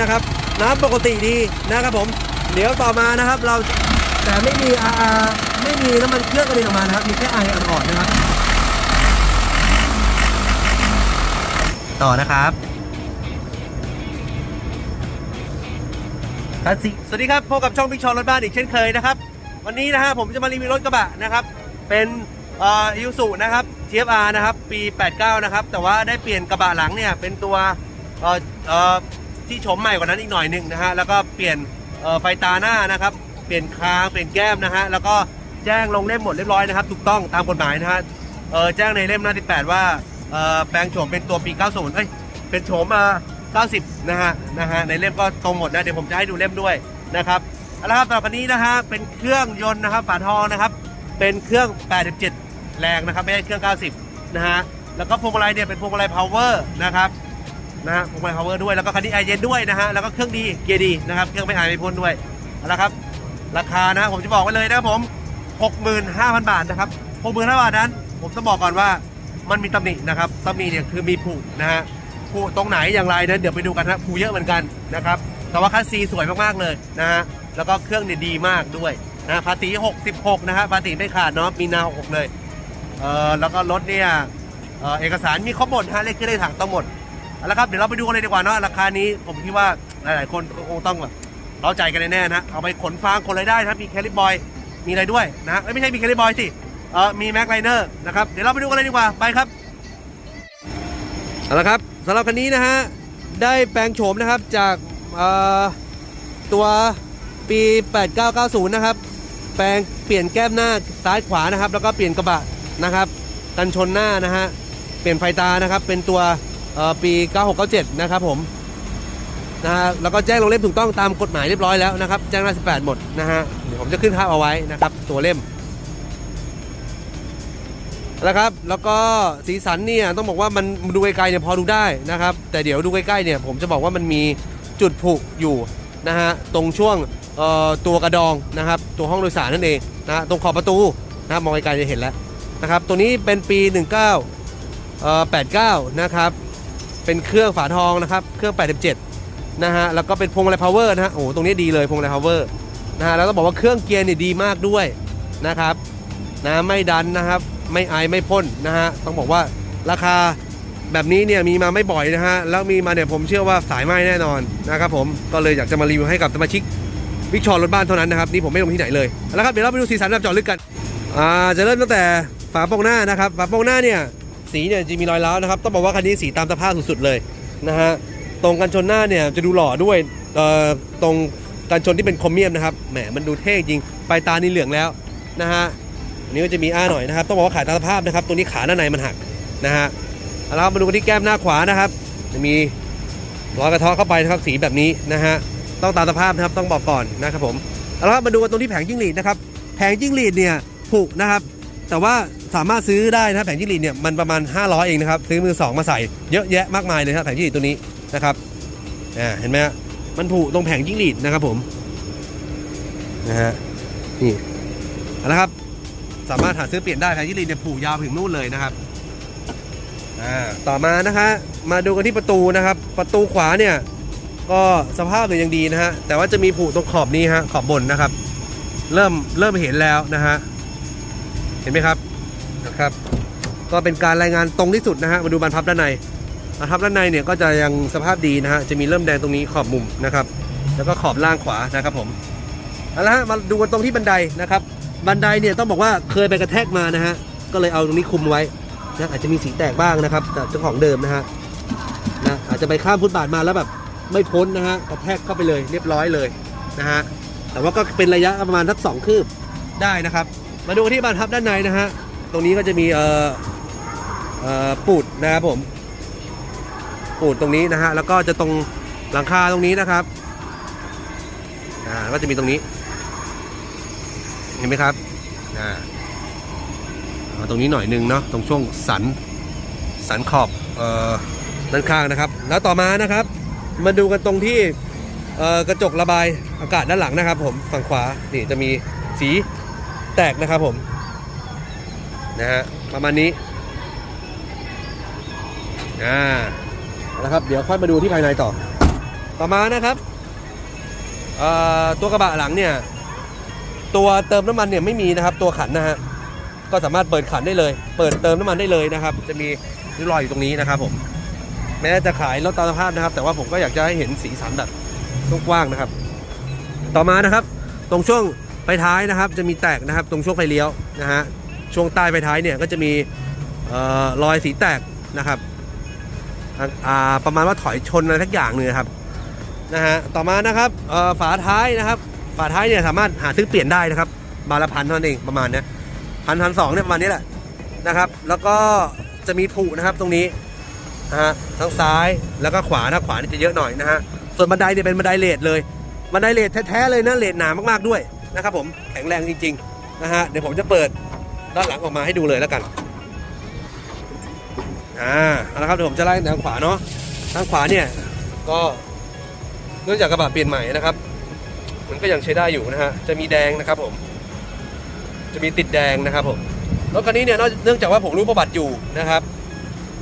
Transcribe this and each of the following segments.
นะครับ น้ำปกติดีนะครับผม เดี๋ยวต่อมานะครับเราแต่ไม่มีอาไม่มีน้ำมันเครื่องกระเด็นออกมานะครับ มีแค่ไออ่อนๆนะครับ ต่อนะครับคัสิสวัสดีครับพบกับช่องพิกชอนรถบ้านอีกเช่นเคยนะครับ วันนี้นะฮะผมจะมารีวิวรถกระบะนะครับ เป็นอ่อยูสุนะครับ TFR นะครับ ปี 89 นะครับ แต่ว่าได้เปลี่ยนกระบะหลังเนี่ย เป็นตัวเอ่อเอ่อ ที่โฉมใหม่กว่านั้นอีกหน่อยหนึ่งนะฮะแล้วก็เปลี่ยนไฟตาหน้านะครับ เปลี่ยนคางเปลี่ยนแก้มนะฮะแล้วก็แจ้งลงเล่มหมดเรียบร้อยนะครับถูกต้องตามกฎหมายนะฮะเออแจ้งในเล่มหน้าที่8ว่าเออแปลงโฉมเป็นตัวปี 90 เอ้ยเป็นโฉมมา90 นะฮะนะฮะในเล่มก็ตรงหมดนะเดี๋ยวผมจะให้ดูเล่มด้วยนะครับเอาละครับต่อไปนี้นะฮะเป็นเครื่องยนต์นะครับฝาทองนะครับ เป็นเครื่อง 87 แรงนะครับไม่ใช่เครื่อง 90 นะฮะแล้วก็พวงมาลัยเนี่ยเป็นพวงมาลัย power นะครับ นะฮะพวงมาลัย power ด้วย แล้วก็คันนี้ไอเย็นด้วยนะฮะ แล้วก็เครื่องดี เกียร์ดีนะครับ เครื่องไม่อายไม่พ่นด้วยเอาละครับ ราคานะ ผมจะบอกไว้เลยนะครับผม 65,000 บาทนะครับ 65,000 บาทนั้น ผมต้องบอกก่อนว่ามันมีตำหนินะครับตำหนิเนี่ยคือมีผุนะฮะผุตรงไหนอย่างไรนะเดี๋ยวไปดูกันนะผุเยอะเหมือนกันนะครับ แต่ว่าคัสซีสวยมากๆเลยนะฮะ แล้วก็เครื่องเนี่ยดีมากด้วยนะภาษี 66 นะฮะภาษีไม่ขาดเนาะ มีนา6เลย เออแล้วก็รถเนี่ยเออเอกสารมีครบหมดฮะเลขเครื่องถังต้องหมด เอาละครับเดี๋ยวเราไปดูกันเลยดีกว่าเนาะราคานี้ผมคิดว่าหลายๆ คนก็คงต้องแบบเราใจกันแน่ๆนะเอาไปขนฟางขนอะไรได้นะครับมีแคลิบอยมีอะไรด้วยนะเอ้ยไม่ใช่มีแคลิบอยสิเออมีแม็กไลเนอร์นะครับเดี๋ยวเราไปดูกันเลยดีกว่าไปครับเอาละครับสำหรับคันนี้นะฮะได้แปลงโฉมนะครับจากตัวปี 8990 นะครับ แปลงเปลี่ยนแก้มหน้าซ้ายขวานะครับ แล้วก็เปลี่ยนกระบะนะครับ กันชนหน้านะฮะ เปลี่ยนไฟตานะครับ เป็นตัว ปี 9697 นะครับผมนะฮะแล้วก็แจ้งลงเล่มถูกต้องตามกฎหมายเรียบร้อยแล้วนะครับ แจ้งรา18 หมดนะฮะเดี๋ยวผมจะขึ้นภาพเอาไว้นะครับ ตัวเล่มแล้วครับแล้วก็สีสันเนี่ยต้องบอกว่ามันดูไกลๆเนี่ยพอดูได้นะครับ แต่เดี๋ยวดูใกล้ๆเนี่ยผมจะบอกว่ามันมีจุดผุอยู่นะฮะตรงช่วงเอ่อตัวกระดองนะครับ ตัวห้องโดยสารนั่นเองนะฮะตรงขอบประตูนะมองไกลๆจะเห็นแล้วนะครับ ตัวนี้เป็นปี 19เอ่อ89 นะครับ เป็นเครื่องฝาทองนะครับ เครื่อง 87 นะฮะ แล้วก็เป็นพวงมาลัย power นะฮะ โอ้ตรงนี้ดีเลยพวงมาลัย power นะฮะ แล้วต้องบอกว่าเครื่องเกียร์เนี่ยดีมากด้วยนะครับ นะ ไม่ดันนะครับ ไม่ไอไม่พ่นนะฮะ ต้องบอกว่าราคาแบบนี้เนี่ยมีมาไม่บ่อยนะฮะ แล้วมีมาเนี่ยผมเชื่อว่าสายไหม้แน่นอนนะครับผม ก็เลยอยากจะมารีวิวให้กับสมาชิกวิกชอนรถบ้านเท่านั้นนะครับนี่ผมไม่ลงที่ไหนเลยเอาละครับเดี๋ยวเราไปดูสีสันแบบจาะลึกกันอ่าจะเริ่มตั้งแต่ฝาโปรงหน้านะครับฝาโปรงหน้าเนี่ย สีเนี่ยจะมีรอยร้าวนะครับ ต้องบอกว่าคันนี้สีตามสภาพสุดๆเลยนะฮะตรงกันชนหน้าเนี่ยจะดูหล่อด้วยเอ่อตรงกันชนที่เป็นคอมเมียมนะครับแหมมันดูเท่จริงปลายตานี่เหลืองแล้วนะฮะอันนี้ก็จะมีอ้าหน่อยนะครับ ต้องบอกว่าขายตามสภาพนะครับ ตัวนี้ขาด้านในมันหักนะฮะเอาละครับมาดูกันที่แก้มหน้าขวานะครับจะมีรอยกระเทาะเข้าไปนะครับสีแบบนี้นะฮะต้องตามสภาพนะครับต้องบอกก่อนนะครับผมเอาละครับมาดูกันตรงที่แผงจิ้งหรีดนะครับ แผงจิ้งหรีดเนี่ยผุนะครับ แต่ว่าสามารถซื้อได้นะแผงจิ้งหรีดเนี่ยมันประมาณ 500 เองนะครับ ซื้อมือสองมาใส่เยอะแยะมากมายเลยครับแผงจิ้งหรีดตัวนี้นะครับอ่าเห็นไหมฮะมันผุตรงแผงจิ้งหรีดนะครับผมนะฮะนี่เอาละครับ สามารถหาซื้อเปลี่ยนได้แผงจิ้งหรีดเนี่ยผุยาวถึงนู่นเลยนะครับอ่าต่อมานะคะมาดูกันที่ประตูนะครับ ประตูขวาเนี่ยก็สภาพเนี่ยยังดีนะฮะแต่ว่าจะมีผุตรงขอบนี้ฮะขอบบนนะครับ เริ่มเริ่มเห็นแล้วนะฮะ เห็นไหมครับนะครับ ก็เป็นการรายงานตรงที่สุดนะฮะมาดูบานพับด้านในบานพับด้านในเนี่ยก็จะยังสภาพดีนะฮะจะมีเริ่มแดงตรงนี้ขอบมุมนะครับ แล้วก็ขอบล่างขวานะครับผมเอาละฮะมาดูกันตรงที่บันไดนะครับ บันไดเนี่ยต้องบอกว่าเคยไปกระแทกมานะฮะก็เลยเอาตรงนี้คุมไว้นะอาจจะมีสีแตกบ้างนะครับแต่เจ้าของเดิมนะฮะนะอาจจะไปข้ามฟุตบาทมาแล้วแบบไม่พ้นนะฮะกระแทกเข้าไปเลยเรียบร้อยเลยนะฮะแต่ว่าก็เป็นระยะประมาณสักสองคืบได้นะครับ มาดูที่บานพับด้านในนะฮะ ตรงนี้ก็จะมีเอ่อเอ่อปูดนะครับผม ปูดตรงนี้นะฮะ แล้วก็จะตรงหลังคาตรงนี้นะครับ อ่า ก็จะมีตรงนี้ เห็นไหมครับ อ่าตรงนี้หน่อยหนึงเนาะ ตรงช่วงสัน สันขอบ เอ่อ ด้านข้างนะครับ แล้วต่อมานะครับ มาดูกันตรงที่เอ่อกระจกระบายอากาศด้านหลังนะครับผมฝั่งขวานี่จะมีสี แตกนะครับผมนะฮะประมาณนี้อ่าแล้วครับ เดี๋ยวค่อยมาดูที่ภายในต่อ ต่อมานะครับตัวกระบะหลังเนี่ย ตัวเติมน้ำมันเนี่ยไม่มีนะครับ ตัวขันนะฮะก็สามารถเปิดขันได้เลย เปิดเติมน้ำมันได้เลยนะครับ จะมีริ้วรอยอยู่ตรงนี้นะครับ ผม แม้จะขายรถตามสภาพนะครับ แต่ว่าผมก็อยากจะให้เห็นสีสันแบบกว้างๆนะครับ ต่อมานะครับ ตรงช่วง ไฟท้ายนะครับจะมีแตกนะครับตรงช่วงไฟเลี้ยวนะฮะช่วงใต้ไฟท้ายเนี่ยก็จะมีออรอยสีแตกนะครับประมาณว่าถอยชนอะไรทักอย่างหนึงครับนะฮะต่อมานะครับฝาท้ายนะครับฝาท้ายเนี่ยสามารถหาซื้อเปลี่ยนได้นะครับบาละพันเท่านั้นเองประมาณนี้พันพันสองเนี่ยประมาณนี้แหละนะครับ แล้วก็จะมีผุนะครับตรงนี้นะฮะทั้งซ้ายแล้วก็ขวาถ้าขวานี่จะเยอะหน่อยนะฮะส่วนบันไดเนี่ยเป็นบันไดเลดเลยบันไดเลดแท้ๆเลยนะเลดหนามากๆด้วย นะครับผมแข็งแรงจริงๆนะฮะเดี๋ยวผมจะเปิดด้านหลังออกมาให้ดูเลยแล้วกันอ่าเอาละครับเดี๋ยวผมจะไล่ทางขวาเนาะทางขวาเนี่ยก็เนื่องจากกระบะเปลี่ยนใหม่นะครับ มันก็ยังใช้ได้อยู่นะฮะจะมีแดงนะครับผมจะมีติดแดงนะครับผมรถคันนี้เนี่ยเนื่องจากว่าผมรู้ประวัติอยู่นะครับ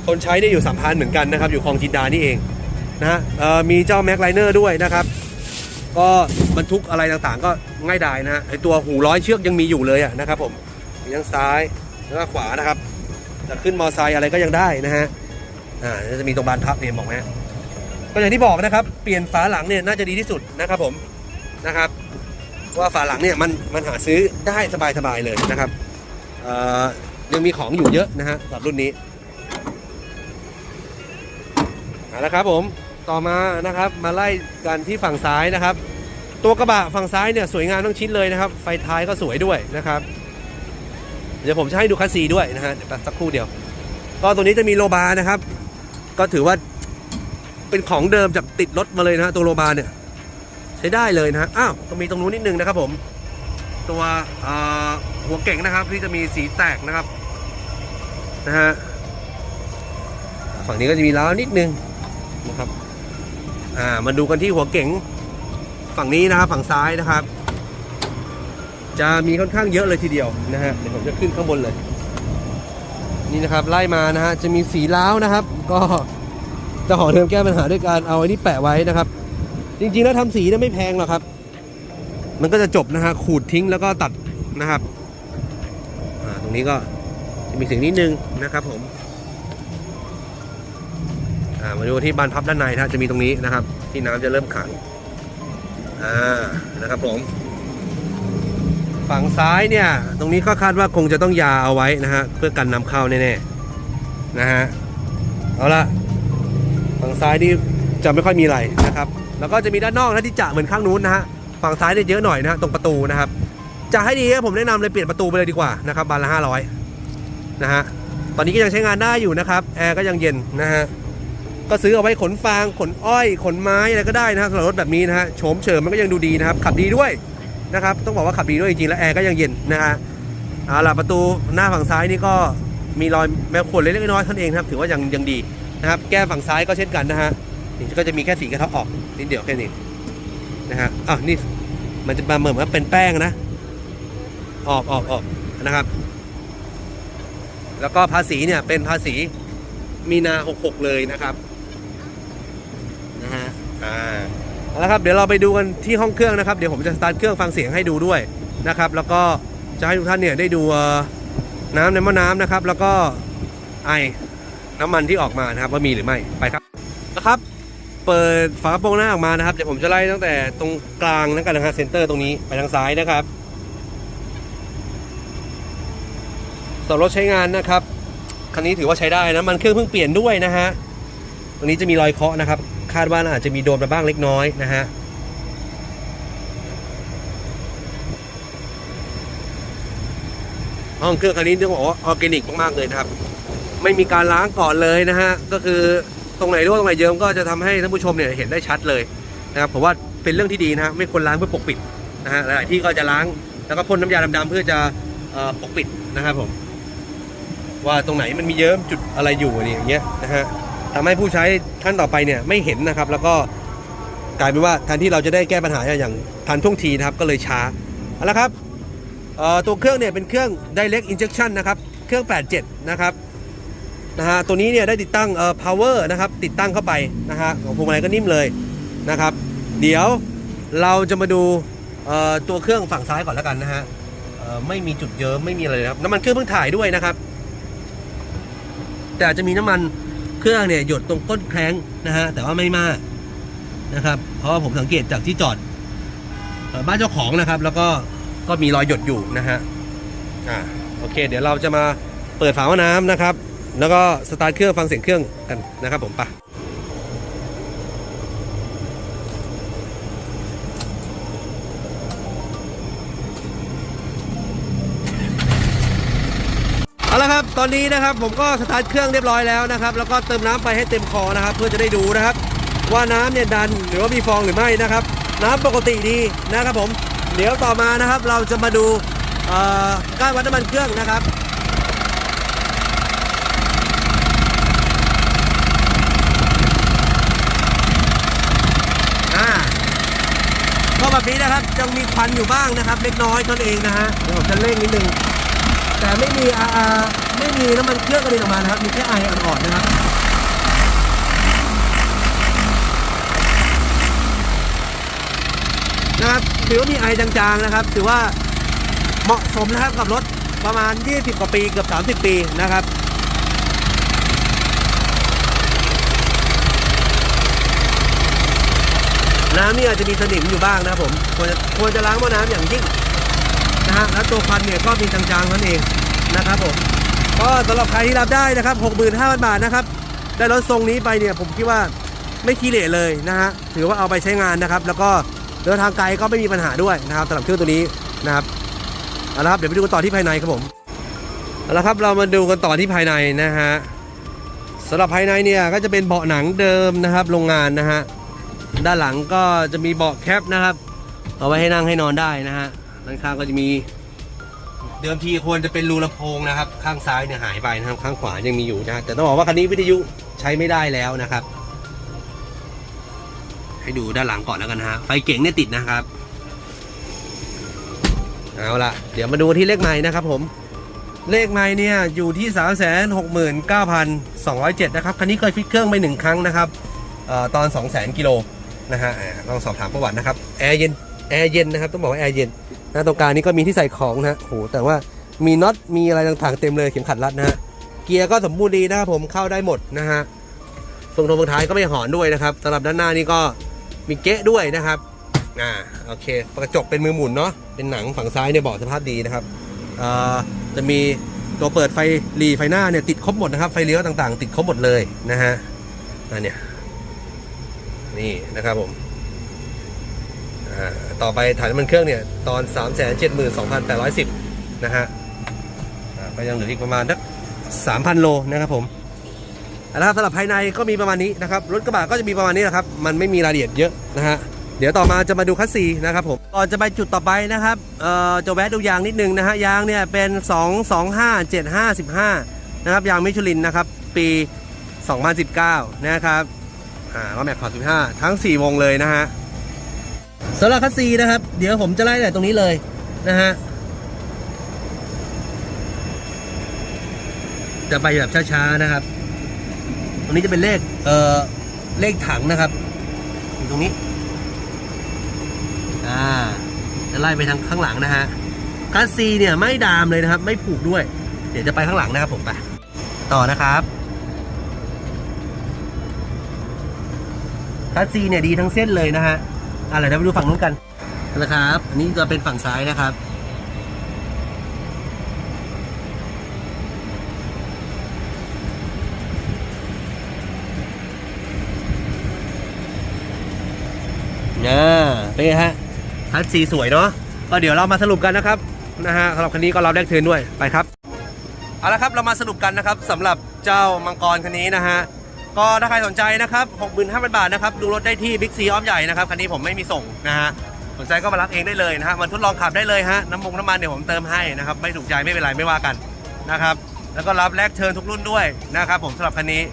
คนใช้เนี่ยอยู่สามพันเหมือนกันนะครับ อยู่คลองจินดานี่เองนะเออมีเจ้าแม็กไลเนอร์ด้วยนะครับ ก็บรรทุกอะไรต่างๆ ก็ง่ายดายนะฮะไอตัวหูร้อยเชือกยังมีอยู่เลยอะนะครับผมมีทั้งซ้ายแล้วก็ขวานะครับจะขึ้นมอไซค์อะไรก็ยังได้นะฮะอ่าจะมีตรงบานพับเนี่ยบอกไหมก็อย่างที่บอกนะครับ เปลี่ยนฝาหลังเนี่ยน่าจะดีที่สุดนะครับผมนะครับว่าฝาหลังเนี่ยมันมันหาซื้อได้สบายๆเลยนะครับเอ่อยังมีของอยู่เยอะนะฮะสำหรับรุ่นนี้เอาละครับผมต่อมานะครับมาไล่กันที่ฝั่งซ้ายนะครับ ตัวกระบะฝั่งซ้ายเนี่ยสวยงามทั้งชิ้นเลยนะครับ ไฟท้ายก็สวยด้วยนะครับ เดี๋ยวผมจะให้ดูคัสซีด้วยนะฮะแป๊บสักครู่เดียว ก็ตัวนี้จะมีโลบาร์นะครับ ก็ถือว่าเป็นของเดิมจากติดรถมาเลยนะฮะตัวโลบาร์เนี่ยใช้ได้เลยนะฮะอ้าวต้องมีตรงนู้นนิดนึงนะครับ ผม ตัวหัวเก่งนะครับ ที่จะมีสีแตกนะครับนะฮะฝั่งนี้ก็จะมีล้าวนิดนึงนะครับ อ่ามาดูกันที่หัวเก๋ง ฝั่งนี้นะครับฝั่งซ้ายนะครับ จะมีค่อนข้างเยอะเลยทีเดียวนะฮะเดี๋ยวผมจะขึ้นข้างบนเลย นี่นะครับไล่มานะฮะจะมีสีล้าวนะครับ ก็จะหอเดิมแก้ปัญหาด้วยการเอาไอ้นี่แปะไว้นะครับ จริงๆแล้วทำสีเนี่ยไม่แพงหรอกครับ มันก็จะจบนะฮะขูดทิ้งแล้วก็ตัดนะครับอ่าตรงนี้ก็จะมีสิ่งนิดนึงนะครับผมอ่ามาดูที่บานพับด้านในนะฮะจะมีตรงนี้นะครับ ที่น้ำจะเริ่มขัง อ่านะครับผม ฝั่งซ้ายเนี่ย ตรงนี้ก็คาดว่าคงจะต้องยาเอาไว้นะฮะเพื่อกันน้ำเข้าแน่ๆนะฮะเอาละฝั่งซ้ายนี่จะไม่ค่อยมีอะไรนะครับ แล้วก็จะมีด้านนอกนะที่จะเหมือนข้างนู้นนะฮะฝั่งซ้ายเนี่ยเยอะหน่อยนะฮะตรงประตูนะครับจะให้ดีผมแนะนำเลยเปลี่ยนประตูไปเลยดีกว่านะครับบานละ500นะฮะตอนนี้ก็ยังใช้งานได้อยู่นะครับแอร์ก็ยังเย็นนะฮะ ก็ซื้อเอาไว้ขนฟางขนอ้อยขนไม้อะไรก็ได้นะฮะสำหรับรถแบบนี้นะฮะโฉมเฉิมมันก็ยังดูดีนะครับ ขับดีด้วยนะครับ ต้องบอกว่าขับดีด้วยจริงๆแล้วแอร์ก็ยังเย็นนะฮะเอาล่ะประตูหน้าฝั่งซ้ายนี่ก็มีรอยแมวขวดเล็กๆน้อยๆท่านเองครับ ถือว่ายังยังดีนะครับ แก้มฝั่งซ้ายก็เช่นกันนะฮะนี่ก็จะมีแค่สีกระเทาะออกนิดเดียวแค่นี้นะฮะอ้าวนี่มันจะมาเหมือนว่าเป็นแป้งนะ ออกออกออกนะครับ แล้วก็ภาษีเนี่ยเป็นภาษีมีนา 66 เลยนะครับ อ่าเอาละครับเดี๋ยวเราไปดูกันที่ห้องเครื่องนะครับเดี๋ยวผมจะสตาร์ทเครื่องฟังเสียงให้ดูด้วยนะครับ แล้วก็จะให้ทุกท่านเนี่ยได้ดูน้ำในหม้อน้ำนะครับ แล้วก็ไอน้ำมันที่ออกมานะครับ ว่ามีหรือไม่ไปครับนะครับ เปิดฝากระโปรงหน้าออกมานะครับเดี๋ยวผมจะไล่ตั้งแต่ตรงกลางนั่นกันนะฮะเซนเตอร์ตรงนี้ไปทางซ้ายนะครับสำหรับรถใช้งานนะครับคันนี้ถือว่าใช้ได้นะมันเครื่องเพิ่งเปลี่ยนด้วยนะฮะตรงนี้จะมีรอยเคาะนะครับาดว่าอาจจะมีโดนไปบ้างเล็กน้อยนะฮะห้องเครื่องคันนี้ต้องบอกว่าออร์แกนิกมากๆเลยนะครับ ไม่มีการล้างก่อนเลยนะฮะก็คือตรงไหนรั่วตรงไหนเยิ้มก็จะทำให้ท่านผู้ชมเนี่ยเห็นได้ชัดเลยนะครับผมว่าเป็นเรื่องที่ดีนะฮะไม่ควรล้างเพื่อปกปิดนะฮะหลายที่ก็จะล้างแล้วก็พ่นน้ำยาดำๆเพื่อจะปกปิดนะครับผม ว่าตรงไหนมันมีเยิ้มจุดอะไรอยู่อะไรอย่างเงี้ยนะฮะ ทำให้ผู้ใช้ท่านต่อไปเนี่ยไม่เห็นนะครับ แล้วก็กลายเป็นว่าแทนที่เราจะได้แก้ปัญหาอย่างทันท่วงทีนะครับก็เลยช้าเอาละครับเอ่อตัวเครื่องเนี่ยเป็นเครื่อง direct injection นะครับเครื่อง 87 นะครับนะฮะตัวนี้เนี่ยได้ติดตั้งเอ่อ power นะครับติดตั้งเข้าไปนะฮะของพวงมาลัยก็นิ่มเลยนะครับ เดี๋ยวเราจะมาดูเอ่อตัวเครื่องฝั่งซ้ายก่อนแล้วกันนะฮะเอ่อไม่มีจุดเยิ้มไม่มีอะไรเลยครับน้ำมันเครื่องเพิ่งถ่ายด้วยนะครับ แต่จะมีน้ำมัน รื่องเนี่ยหยดตรงก้นแคร้งนะฮะแต่ว่าไม่มากนะครับ เพราะว่าผมสังเกตจากที่จอดบ้านเจ้าของนะครับ แล้วก็ก็มีรอยหยดอยู่นะฮะอ่าโอเค เดี๋ยวเราจะมาเปิดฝาว่าน้ำนะครับ แล้วก็สตาร์ทเครื่องฟังเสียงเครื่องกันนะครับผมไป อนนี้นะครับผมก็สตาร์ทเครื่องเรียบร้อยแล้วนะครับ แล้วก็เติมน้ำไปให้เต็มคอนะครับ เพื่อจะได้ดูนะครับ ว่าน้ำเนี่ยดันหรือว่ามีฟองหรือไม่นะครับ น้ำปกติดีนะครับผมเดี๋ยวต่อมานะครับเราจะมาดูกานวัดน้ำมันเครื่องนะครับอ่าก็แบบนี้นะครับยังมีควันอยู่บ้างนะครับ เล็กน้อยเท่านั้นเองนะฮะเดี๋ยวผมจะเร่งนิดนึงแต่ไม่มีอาอา ไม่มีน้ำมันเครื่องกระเด็นออกมานะครับ มีแค่ไออ่อนๆนะครับนะครับถือว่ามีไอจางๆนะครับ ถือว่าเหมาะสมนะครับกับรถประมาณ 20 กว่าปีเกือบ30 ปีนะครับน้ำนี่อาจจะมีสนิมอยู่บ้างนะครับผมควรจะควรจะล้างหม้อน้ำอย่างยิ่งนะฮะแล้วตัวควันเนี่ยก็มีจางๆนั่นเองนะครับผม ก็สำหรับใครที่รับได้นะครับ 65,000 บาทนะครับ ได้รถทรงนี้ไปเนี่ยผมคิดว่าไม่ขี้เหร่เลยนะฮะ ถือว่าเอาไปใช้งานนะครับ แล้วก็เดินทางไกลก็ไม่มีปัญหาด้วยนะครับสำหรับเครื่องตัวนี้นะครับ เอาละครับ เดี๋ยวไปดูกันต่อที่ภายในครับผม เอาละครับ เรามาดูกันต่อที่ภายในนะฮะสำหรับภายในเนี่ยก็จะเป็นเบาะหนังเดิมนะครับ โรงงานนะฮะ ด้านหลังก็จะมีเบาะแคปนะครับ เอาไว้ให้นั่งให้นอนได้นะฮะ ด้านข้างก็จะมี เดิมทีควรจะเป็นรูลำโพงนะครับ ข้างซ้ายเนี่ยหายไปนะครับ ข้างขวายังมีอยู่นะ แต่ต้องบอกว่าคันนี้วิทยุใช้ไม่ได้แล้วนะครับ ให้ดูด้านหลังก่อนแล้วกันนะฮะไฟเก่งเนี่ยติดนะครับ เอาละเดี๋ยวมาดูที่เลขไม้นะครับผมเลขไม้เนี่ยอยู่ที่ 3 6 9 2 0 7 นะครับ คันนี้เคยฟิตเครื่องไปหนึ่งครั้งนะครับออตอน 2 0 0 0 0 0กิโลนะฮะลองสอบถามประวัตินะครับ แอร์เย็น แอร์เย็นนะครับ ต้องบอกว่าแอร์เย็น นะตรงกลางนี้ก็มีที่ใส่ของนะฮะโหแต่ว่ามีน็อตมีอะไรต่างๆเต็มเลยเข็มขัดรัดนะฮะเกียร์ก็สมบูรณ์ดีนะครับผมเข้าได้หมดนะฮะทรงทงทงท้ายก็ไม่หอนด้วยนะครับสำหรับด้านหน้านี่ก็มีเก๊ะด้วยนะครับอ่าโอเคกระจกเป็นมือหมุนเนาะเป็นหนังฝั่งซ้ายเนี่ยบาะสภาพดีนะครับเอ่อจะมีตัวเปิดไฟหลีไฟหน้าเนี่ยติดครบหมดนะครับไฟเลี้ยวต่างๆ ติดครบหมดเลยนะฮะอันเนี่ยนี่นะครับผม ต่อไปฐานน้ำมันเครื่องเนี่ย ตอน 3 7 2 8 1 0 นะฮะอ่าก็ยังเหลืออีกประมาณสัก3,000 โลนะครับผมเอาละครับสำหรับภายในก็มีประมาณนี้นะครับ รถกระบะก็จะมีประมาณนี้นะครับ มันไม่มีรายละเอียดเยอะนะฮะเดี๋ยวต่อมาจะมาดูคัสซีนะครับผมก่อนจะไปจุดต่อไปนะครับเอ่อจะแวะดูยางนิดนึงนะฮะยางเนี่ยเป็น 2 2 5 7 5 15 นะครับยางมิชลินนะครับ ปี 2019 นะครับอ่าล้อแม็กขอบ15 ทั้ง 4 วงเลยนะฮะ สำหรับคัสซีนะครับ เดี๋ยวผมจะไล่แต่ตรงนี้เลยนะฮะจะไปแบบช้าๆนะครับ ตรงนี้จะเป็นเลข เอ่อ เลขถังนะครับ อยู่ตรงนี้ อ่า จะไล่ไปทางข้างหลังนะฮะคัสซีเนี่ยไม่ดามเลยนะครับ ไม่ผูกด้วย เดี๋ยวจะไปข้างหลังนะครับผมไป ต่อนะครับคัสซีเนี่ยดีทั้งเส้นเลยนะฮะ อะไรเดี๋ยวไปดูฝั่งนู้นกันนะครับ อันนี้จะเป็นฝั่งซ้ายนะครับอ่าเป็นไงฮะคัสซีสวยเนาะก็เดี๋ยวเรามาสรุปกันนะครับนะฮะสำหรับคันนี้ก็รับแรกเทินด้วยไปครับเอาละครับเรามาสรุปกันนะครับสำหรับเจ้ามังกรคันนี้นะฮะ ก็ถ้าใครสนใจนะครับ 65,000 บาทนะครับ ดูรถได้ที่บิ๊กซีอ้อมใหญ่นะครับ คันนี้ผมไม่มีส่งนะฮะ สนใจก็มารับเองได้เลยนะฮะ มันทดลองขับได้เลยฮะ น้ำมงน้ำมันเดี๋ยวผมเติมให้นะครับ ไม่ถูกใจไม่เป็นไรไม่ว่ากันนะครับ แล้วก็รับแลกเทิร์นทุกรุ่นด้วยนะครับผมสำหรับคันนี้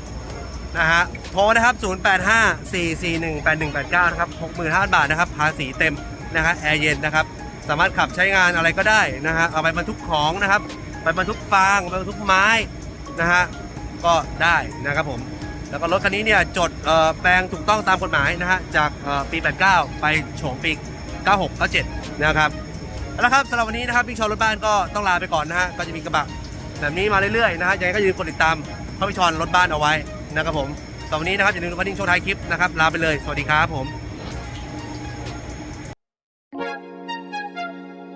นะฮะ โทรนะครับ 085 441 8189 นะครับ 65,000 บาทนะครับ ภาษีเต็มนะฮะแอร์เย็นนะครับ สามารถขับใช้งานอะไรก็ได้นะฮะ เอาไปบรรทุกของนะครับ ไปบรรทุกฟาง ไปบรรทุกไม้นะฮะ ก็ได้นะครับผม แล้วก็รถคันนี้เนี่ยจดแปลงถูกต้องตามกฎหมายนะฮะจากปี 89 ไปโฉมปี 96 97 นะครับเอาละครับสำหรับวันนี้นะครับพี่ชอนรถบ้านก็ต้องลาไปก่อนนะฮะก็จะมีกระบะแบบนี้มาเรื่อยๆนะฮะยังไงก็อย่าลืมกดติดตามพี่ชอนรถบ้านเอาไว้นะครับผมสำหรับวันนี้นะครับอย่าลืมวันนี้ช่วงท้ายคลิปนะครับลาไปเลยสวัสดีครับผม